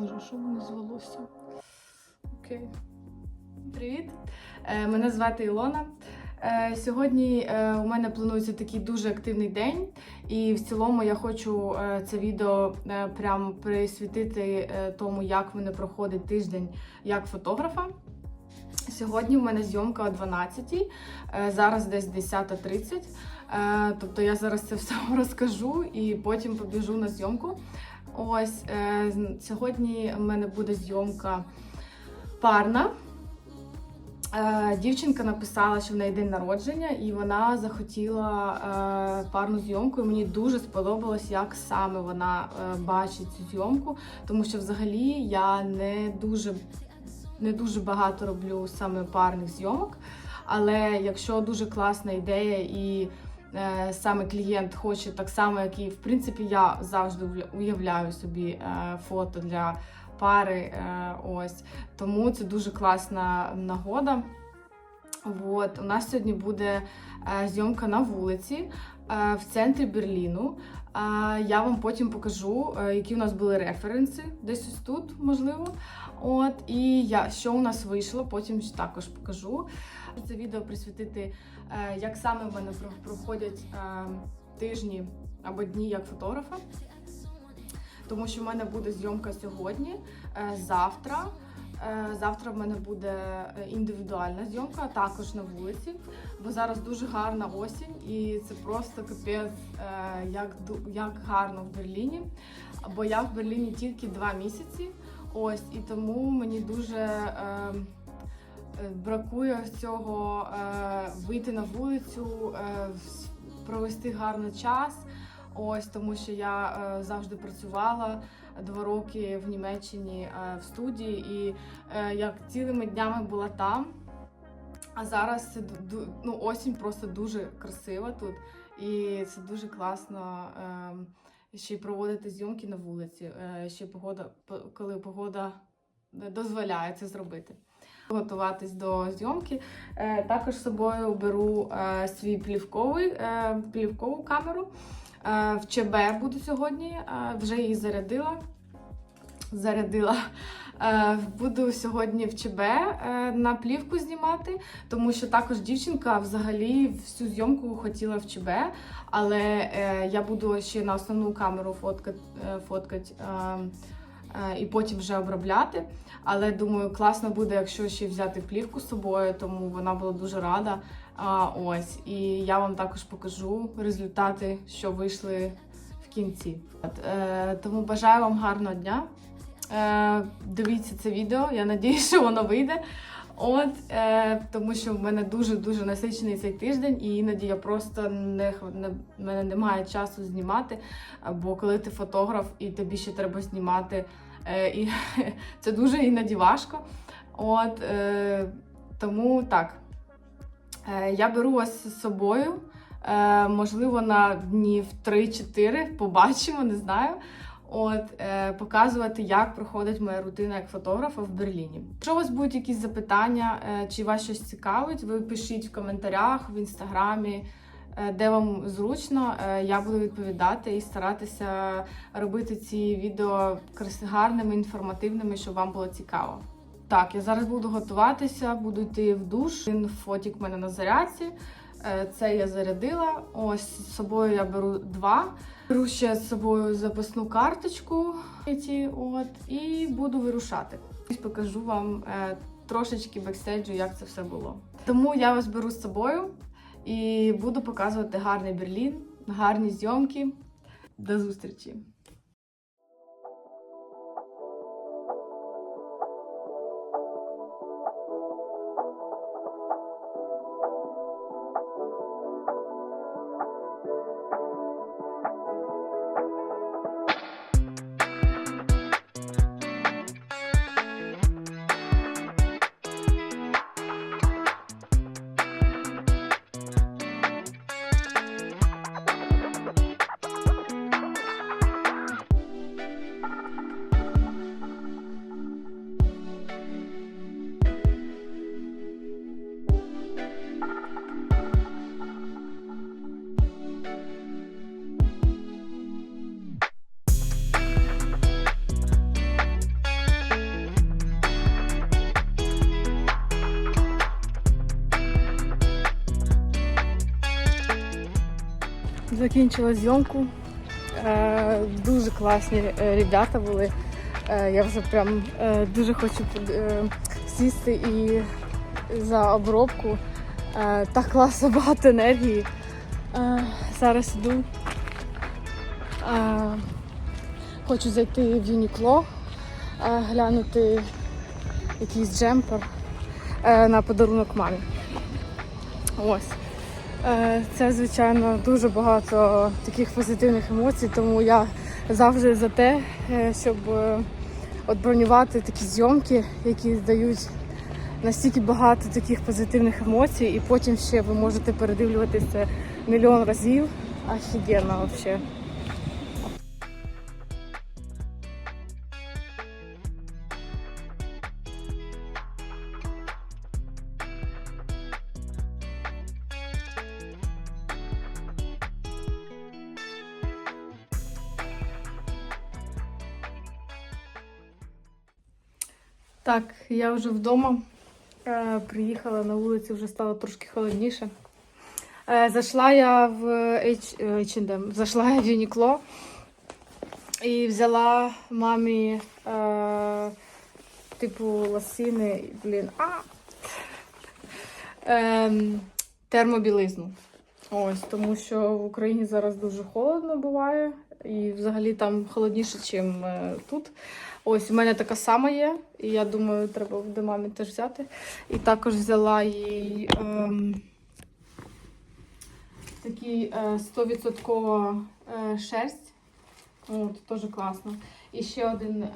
Боже, що мене з? Окей. Привіт! Е, Мене звати Ілона. Е, Сьогодні е, у мене планується такий дуже активний день, і в цілому я хочу це відео прям присвятити тому, як в мене проходить тиждень як фотографа. Сьогодні в мене зйомка о 12 е, зараз десь 10.30. Е, Тобто я зараз це все розкажу і потім побіжу на зйомку. Ось е, сьогодні в мене буде зйомка парна. Е, Дівчинка написала, що в неї день народження, і вона захотіла е, парну зйомку. І мені дуже сподобалось, як саме вона е, бачить цю зйомку, тому що взагалі я не дуже, не дуже багато роблю саме парних зйомок. Але якщо дуже класна ідея і саме клієнт хоче так само, як і в принципі я завжди уявля- уявляю собі е, фото для пари. Е, ось тому це дуже класна нагода. От, у нас сьогодні буде е, зйомка на вулиці е, в центрі Берліну. Я вам потім покажу, е, які у нас були референси, десь ось тут, можливо. От, і я, що у нас вийшло, потім також покажу. Це відео присвятити, е, як саме в мене про- проходять е, тижні або дні як фотографа. Тому що в мене буде зйомка сьогодні, завтра. Е, Завтра в мене буде е, індивідуальна зйомка, також на вулиці, бо зараз дуже гарна осінь, і це просто капець, е, як, як гарно в Берліні. Бо я в Берліні тільки два місяці. Ось, і тому мені дуже бракує цього е, вийти на вулицю, е, провести гарний час. Ось тому, що я е, завжди працювала два роки в Німеччині е, в студії, і е, як цілими днями була там. А зараз це ну, осінь просто дуже красива тут, і це дуже класно е, ще й проводити зйомки на вулиці, е, ще погода, коли погода дозволяє це зробити. Готуватись до зйомки. Також з собою беру свій плівковий, плівкову камеру. Е, в ЧБ буду сьогодні, е, вже її зарядила. Зарядила. Е, Буду сьогодні в ЧБ на плівку знімати, тому що також дівчинка взагалі всю зйомку хотіла в ЧБ, але я буду ще на основну камеру фоткати, фоткати і потім вже обробляти. Але думаю, класно буде, якщо ще взяти плівку з собою, тому вона була дуже рада. А, ось, і я вам також покажу результати, що вийшли в кінці. От, е, тому бажаю вам гарного дня. Е, дивіться це відео, я надіюсь, що воно вийде. От, е, тому що в мене дуже-дуже насичений цей тиждень, і іноді я просто не, не мене немає часу знімати. Бо коли ти фотограф і тобі ще треба знімати, е, і це дуже іноді важко. От, е, тому так. Е, Я беру вас з собою, е, можливо, на днів 3-4, побачимо, не знаю. От, е, показувати, як проходить моя рутина як фотографа в Берліні. Якщо у вас будуть якісь запитання, чи вас щось цікавить, ви пишіть в коментарях, в інстаграмі, де вам зручно. Я буду відповідати і старатися робити ці відео гарними, інформативними, щоб вам було цікаво. Так, я зараз буду готуватися, буду йти в душ. Він фотік в мене на зарядці. Е, Це я зарядила. Ось з собою я беру два. Беру ще з собою запасну карточку. От, і буду вирушати. Ось Покажу вам е, трошечки бекстейджу, як це все було. Тому я вас беру з собою і буду показувати гарний Берлін, гарні зйомки. До зустрічі! Закінчила зйомку. Е, дуже класні е, ребята були. Е, я вже прям дуже хочу сісти і за обробку. Так класно, багато енергії. Зараз іду. Е, хочу зайти в Юнікло, глянути якийсь джемпер на подарунок мамі. Ось. Е, Це, звичайно, дуже багато таких позитивних емоцій, тому я завжди за те, е, щоб е, от бронювати такі зйомки, які дають настільки багато таких позитивних емоцій, і потім ще ви можете передивлюватися мільйон разів. Офігенно взагалі. Так, я вже вдома. Е, приїхала на вулиці, вже стало трошки холодніше. Е, зайшла я в H- е, H&M, зайшла я в Uniqlo і взяла мамі е, типу лосини, блін, а, ем, термобілизну. Ось, тому що в Україні зараз дуже холодно буває, і взагалі там холодніше, ніж тут. Ось у мене така сама є, і я думаю, треба буде мамі теж взяти. І також взяла їй ем, такий е, 100% е, шерсть. От, теж класно. І ще один е,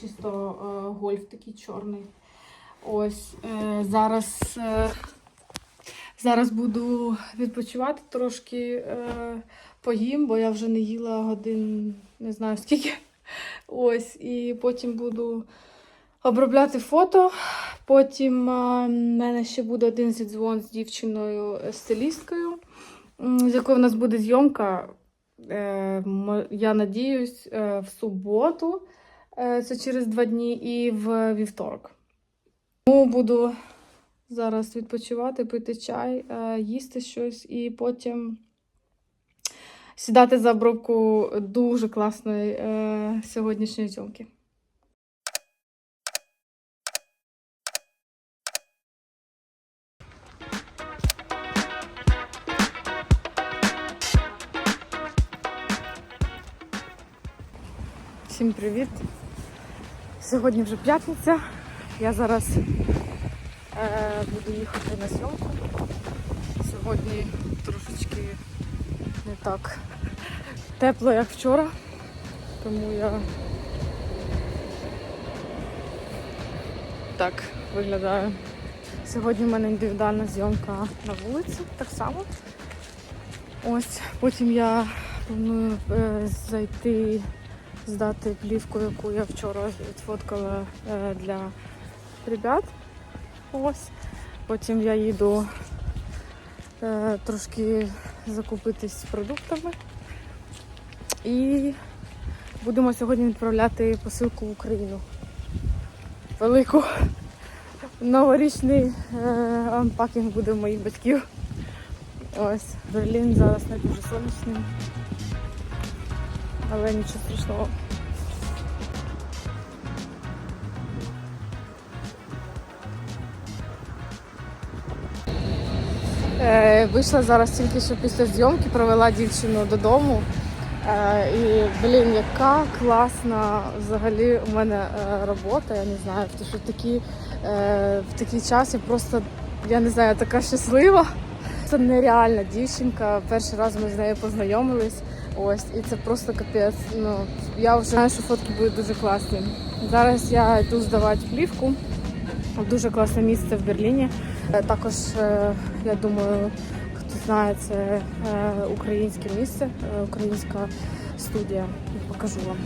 чисто е, гольф такий чорний. Ось е, зараз, е, зараз буду відпочивати трошки е, поїм, бо я вже не їла годин, не знаю скільки. Ось, і потім буду обробляти фото. Потім в мене ще буде один зідзвон з дівчиною е, з якою в нас буде зйомка. Е, я надіюсь, е, в суботу, це через два дні, і в вівторок. Тому буду зараз відпочивати, пити чай, їсти щось і потім сідати за обробку дуже класної е, сьогоднішньої зйомки. Всім привіт! Сьогодні вже п'ятниця. Я зараз е, буду їхати на зйомку. Сьогодні трошечки не так тепло, як вчора. Тому я так виглядаю. Сьогодні в мене індивідуальна зйомка на вулиці, так само. Ось, потім я планую е, зайти, здати плівку, яку я вчора відфоткала е, для ребят. Ось. Потім я їду е, трошки закупитись продуктами. І будемо сьогодні відправляти посилку в Україну. Велику. Новорічний е, анпакінг буде моїх батьків. Ось, Берлін зараз не дуже сонячний. Але нічого страшного. Е, вийшла зараз тільки що після зйомки, провела дівчину додому. Е, і, блін, яка класна взагалі у мене е, робота, я не знаю, що такі, е, в такий час я просто, я не знаю, така щаслива. Це нереальна дівчинка. Перший раз ми з нею познайомились. Ось, і це просто капець. Ну, я вже знаю, що фотки будуть дуже класні. Зараз я йду здавати плівку. Дуже класне місце в Берліні. Також, я думаю, знає, це е, українське місце, е, українська студія. Покажу вам.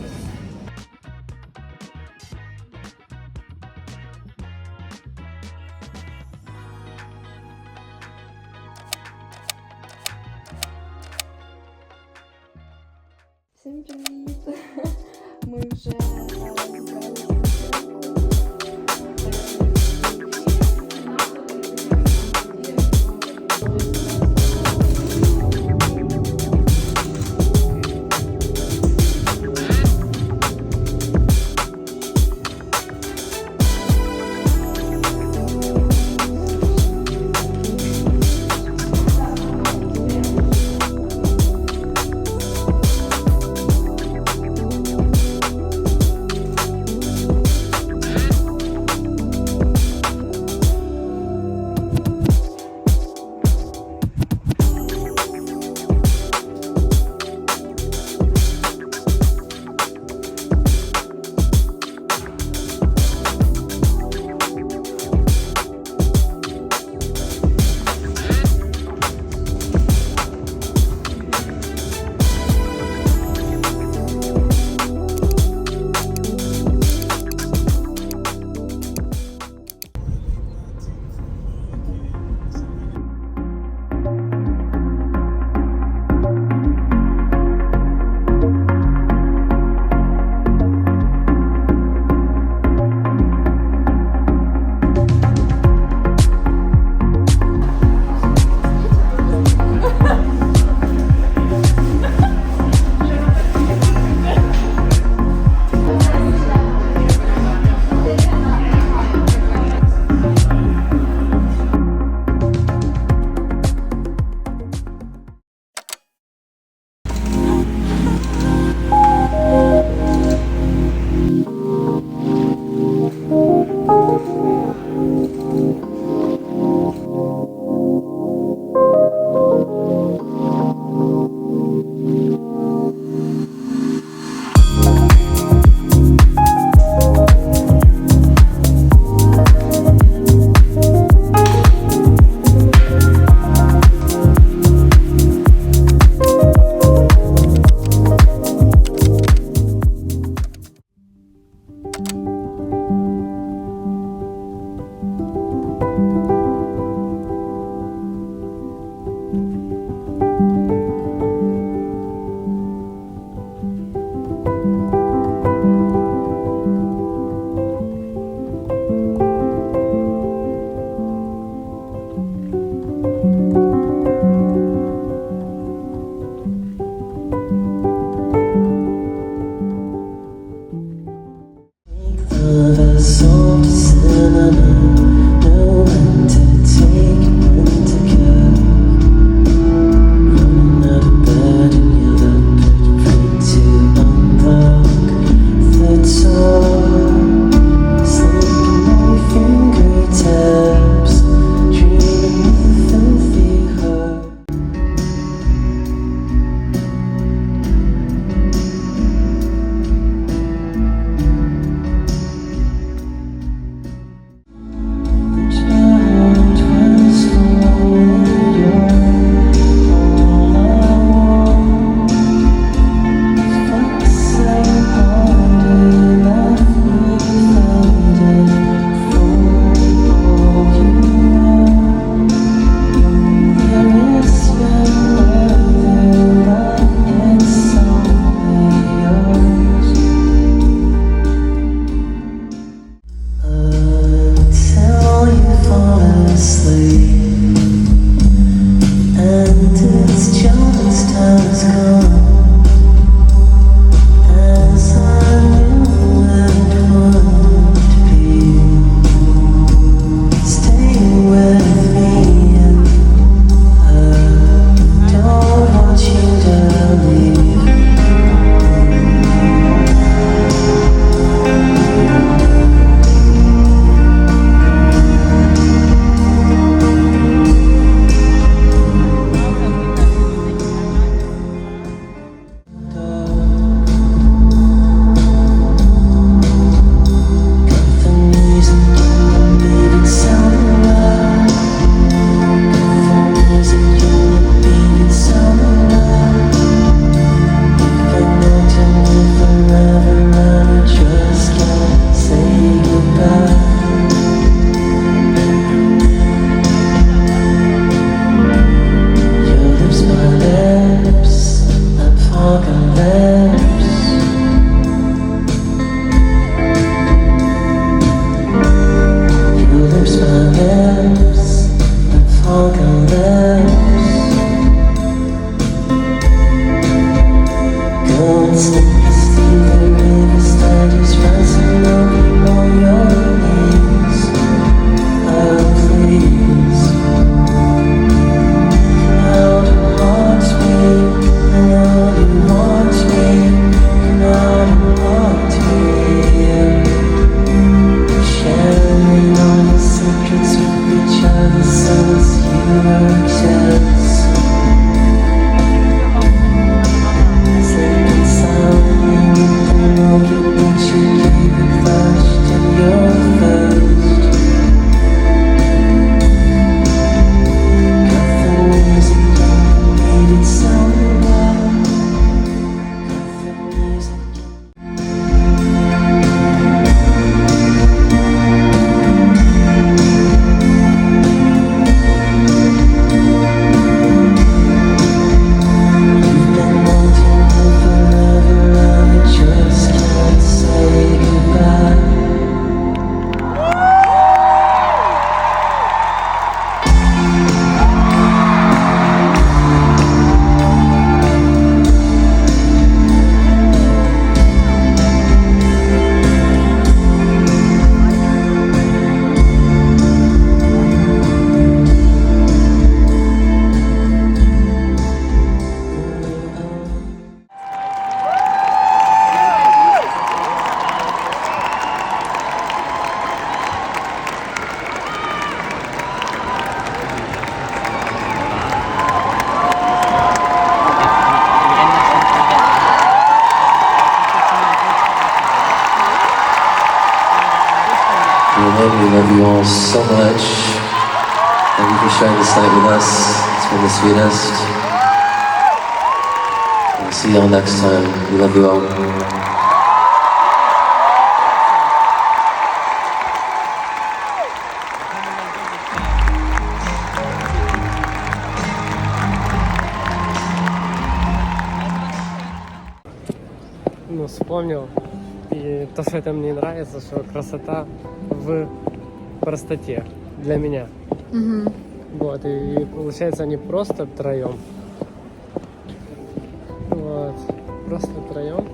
Been the sweetest. We'll see you all next time. We love you all. ну, вспомнил. И то, что это мне нравится, что красота в простоте для меня. Угу. Вот, и получается они просто втроем. Вот, просто втроем.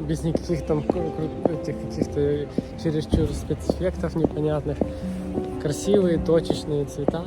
Без никаких там кру- кру- этих каких-то чересчур спецэффектов непонятных. Красивые, точечные цвета.